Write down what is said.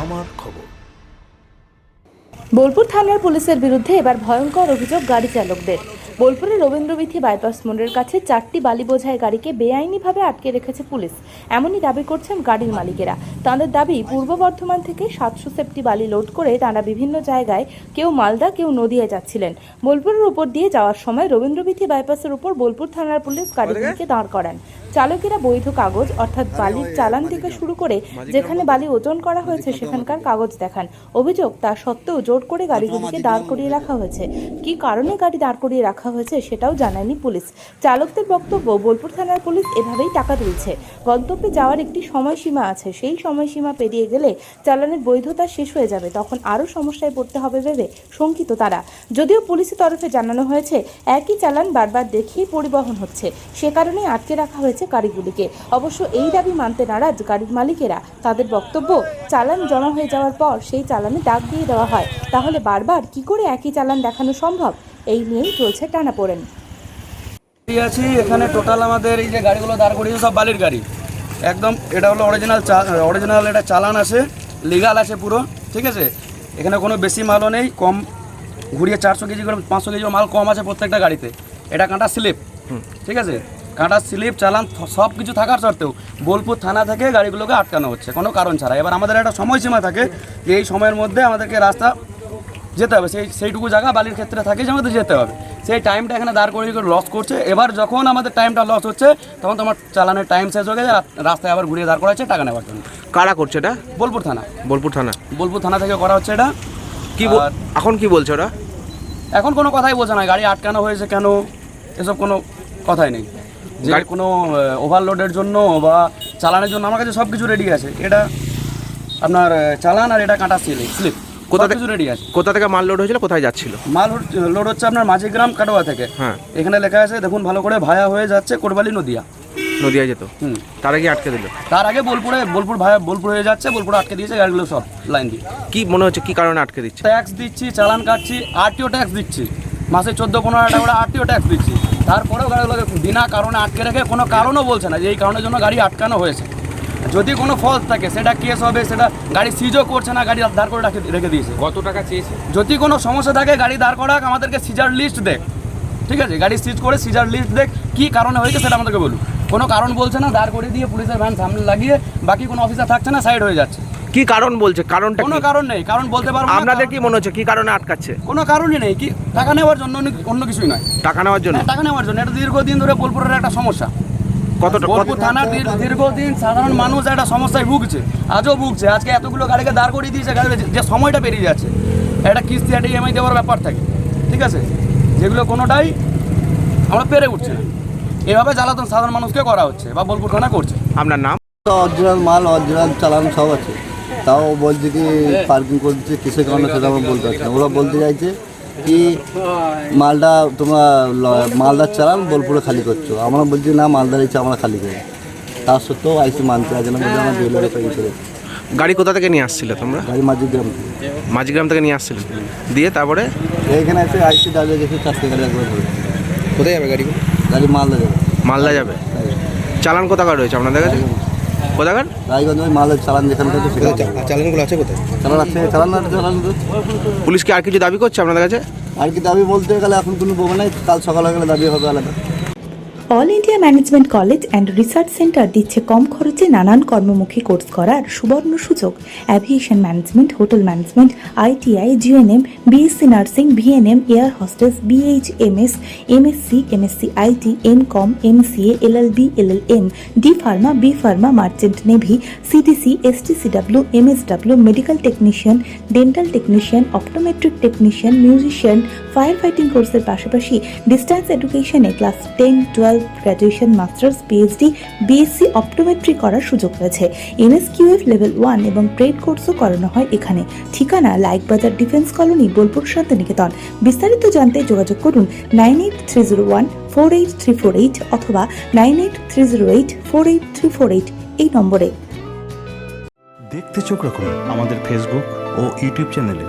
আমার খবর। বোলপুর থানার পুলিশের বিরুদ্ধে এবার ভয়ঙ্কর অভিযোগ গাড়ি চালকদের। বোলপুরের রবীন্দ্রবিথি বাইপাস মোড়ের কাছে চারটি বালি বোঝাই গাড়িকে বেআইনিভাবে আটকে রেখেছে পুলিশ। এমনই দাবি করছেন গাড়ির মালিকেরা। তাদের দাবি পূর্ব বর্ধমান থেকে সাতশো সেপ্টি বালি লোড করে তাঁরা বিভিন্ন জায়গায় কেউ মালদা কেউ নদিয়া যাচ্ছিলেন। বোলপুরের উপর দিয়ে যাওয়ার সময় রবীন্দ্রবিথি বাইপাসের উপর বোলপুর থানার পুলিশ গাড়িগুলিকে দাঁড় করান। চালকেরা বৈধ কাগজ অর্থাৎ বালির চালান থেকে শুরু করে যেখানে বালি ওজন করা হয়েছে সেখানকার কাগজ দেখান। অভিযোগ তা সত্ত্বেও জোর করে গাড়িগুলিকে দাঁড় করিয়ে রাখা হয়েছে। কী কারণে গাড়ি দাঁড় করিয়ে রাখা হয়েছে সেটাও জানায়নি পুলিশ। চালকদের বক্তব্য বোলপুর থানার পুলিশ এভাবেই টাকা তুলছে। গন্তব্যে যাওয়ার একটি সময়সীমা আছে। সেই সময়সীমা পেরিয়ে গেলে চালানের বৈধতা শেষ হয়ে যাবে। তখন আরও সমস্যায় পড়তে হবে ভেবে শঙ্কিত তারা। যদিও পুলিশের তরফে জানানো হয়েছে একই চালান বারবার দেখিয়ে পরিবহন হচ্ছে। সে কারণেই আটকে রাখা হয়েছে গাড়িগুলিকে অবশ্য এই দাবি মানতে নারাজ গাড়ির মালিকেরা। তাদের বক্তব্য চালান জমা হয়ে যাওয়ার পর সেই চালানে দাগ দিয়ে দেওয়া হয়। তাহলে বারবার কি করে একই চালান দেখানো সম্ভব? এই নিয়েই চলছে টানাপোড়েন। আছি এখানে টোটাল আমাদের এই যে গাড়িগুলো দাঁড় করিয়েছে সব বালির গাড়ি। একদম এটা হলো অরিজিনাল অরিজিনাল এটা চালান আছে লিগাল আছে পুরো ঠিক আছে? এখানে কোনো বেশি মালও নেই কম ঘুরিয়ে চারশো কেজি করে পাঁচশো কেজি মাল কম আছে প্রত্যেকটা গাড়িতে। এটা কাঁটা স্লিপ ঠিক আছে? কাঁটা স্লিপ চালান সব কিছু থাকার সত্ত্বেও বোলপুর থানা থেকে গাড়িগুলোকে আটকানো হচ্ছে। কোনো কারণ ছাড়া। এবার আমাদের একটা সময়সীমা থাকে যে এই সময়ের মধ্যে আমাদেরকে রাস্তা যেতে হবে। সেই সেইটুকু জায়গা বালির ক্ষেত্রে থাকে যে আমাদের যেতে হবে। সেই টাইমটা এখানে দাঁড় করিয়ে লস করছে। এবার যখন আমাদের টাইমটা লস হচ্ছে তখন তোমার চালানের টাইম শেষ হয়ে গেছে রাস্তায় আবার ঘুরিয়ে দাঁড় করাচ্ছে টাকা নেওয়ার জন্য। কারা করছে এটা? বোলপুর থানা। বোলপুর থানা। বোলপুর থানা থেকে করা হচ্ছে এটা। কি বল- এখন কি বলছে ওরা? এখন কোনো কথাই বলছে না। গাড়ি আটকানো হয়েছে কেন? এসব কোনো কথাই নেই। যে কোনো ওভারলোডের জন্য বা চালানোর জন্য আমার কাছে সব কিছু রেডি আছে। এটা আপনার চালান আর এটা কাঁটা স্লিপ স্লিপ কোথা থেকে- রেডি আছে। কোথা থেকে মাল লোড হয়েছিল কোথায় যাচ্ছিল? মাল লোড হচ্ছে আপনার মাঝিগ্রাম কাটোয়া থেকে। হ্যাঁ। এখানে লেখা আছে দেখুন ভালো করে ভায়া হয়ে যাচ্ছে কোরবালি নদিয়া। নদিয়া যেত। হুম। তারা কি আটকে দিল। তার আগে বোলপুরে বোলপুর ভায়া বোলপুর হয়ে যাচ্ছে বোলপুরে আটকে দিয়েছে গাড়িগুলো সব লাইন দিয়ে। কি মনে হচ্ছে কি কারণে আটকে দিচ্ছে? ট্যাক্স দিচ্ছি চালান কাটছি আরটিও ট্যাক্স দিচ্ছি। মাসে চোদ্দ পনেরো টাকা করে আরটিও ট্যাক্স দিচ্ছি। তারপরেও গাড়িগুলোকে বিনা কারণে আটকে রেখে কোনো কারণও বলছে না যে এই কারণের জন্য গাড়ি আটকানো হয়েছে। যদি কোনো ফল্ট থাকে সেটা কেস হবে সেটা গাড়ি সিজও করছে না গাড়ি দাঁড় করে রাখে রেখে দিয়েছে। কত টাকা চেয়েছে? যদি কোনো সমস্যা থাকে গাড়ি দাঁড় করাক আমাদেরকে সিজার লিস্ট দেখ। ঠিক আছে? গাড়ি সিজ করে সিজার লিস্ট দেখ কী কারণে হয়েছে সেটা আমাদেরকে বলুন কোনো কারণ বলছে না দাঁড় করে দিয়ে পুলিশের ভ্যান সামনে লাগিয়ে বাকি কোনো অফিসার থাকছে না সাইড হয়ে যাচ্ছে। কি কারণ বলছে? কারণটা কোনো কি? কারণ নেই কারণ বলতে পারব না, আপনাদের কি মনে হচ্ছে কি কারণে আটকাচ্ছে? কোনো কারণই নেই কি টাকা নেওয়ার জন্য অন্য- অন্য কিছুই নয়। টাকা নেওয়ার জন্য? হ্যাঁ, টাকা নেওয়ার জন্য। এটা দীর্ঘদিন ধরে বোলপুরের একটা সমস্যা। কত বোলপুর থানার দীর- দীর্ঘদিন সাধারণ মানুষ একটা সমস্যায় ভুগছে। আজও ভুগছে। আজকে এতগুলো গাড়িকে দাঁড় করিয়ে দিয়েছে গাড়ির যে- যে সময়টা পেরিয়ে যাচ্ছে একটা কিস্তি একটা ইএমআই দেওয়ার ব্যাপার থাকে। ঠিক আছে? যেগুলো কোনোটাই আমরা পেরে উঠছে না। এভাবে জ্বালাতন সাধারণ মানুষকে করা হচ্ছে বা বোলপুর থানা করছে। আপনার নাম? অরিজিনাল মাল অরিজিনাল চালান সব আছে। তাও বলছে কি পার্কিং করে দিচ্ছে কিসের কারণে সেটা আমরা বলতে পারছি না। ওরা বলতে চাইছে কি মালটা তোমরা মালদার চালান বোলপুরে খালি করছ। আমরা বলছি না মালদার ইচ্ছে আমরা খালি করি। তার সত্ত্বেও আইসি মানতে আছে না বলছে আমরা জুয়েলারি করে গাড়ি কোথা থেকে নিয়ে আসছিলে তোমরা? গাড়ি মাঝি গ্রাম থেকে। মাঝগ্রাম থেকে নিয়ে আসছিলে। দিয়ে তারপরে? এখানে এসে আইসি দাঁড়িয়ে গেছে চারটে গাড়ি একবার কোথায় যাবে গাড়ি? গাড়ি মালদা যাবে। মালদা যাবে। চালান কোথাকার রয়েছে আপনাদের কাছে? কোথাকার? রায়গঞ্জ ওই মালের চালান যেখানে সেখানে চালানগুলো আছে কোথায়? চালান আছে চালান চালান আছে। পুলিশ কি আর কিছু দাবি করছে আপনাদের কাছে? আর কি দাবি বলতে গেলে এখন কোনো বোমা নাই কাল সকাল হয়ে গেলে দাবি হবে আলাদা। All India management college and research centre দিচ্ছে কম খরচে নানান কর্মমুখী কোর্স করার সুবর্ণ সুযোগ। Aviation management, hotel management, ITI GNM BSc nursing, VNM, air hostess, BHMS, MSc MSc IT M com MCA, LLB, LLM, D pharma, B pharma, merchant navy CTC STCW, MSW, medical technician, dental technician, optometric technician, musician fire fighting কোর্সের পাশাপাশি distance এডুকেশনে class ten, twelve graduation masters PhD BSc optometry করার সুযোগ রয়েছে। NSQF level one এবং trade কোর্সও করানো হয় এখানে। ঠিকানা লাইকবাজার ডিফেন্স কলোনি বোলপুর শান্তিনিকেতন। বিস্তারিত জানতে যোগাযোগ করুন nine eight three zero one four eight three four eight অথবা nine eight three zero eight four eight three four eight এই নম্বরে। দেখতে চোখ রাখুন আমাদের ফেসবুক ও ইউটিউব চ্যানেলে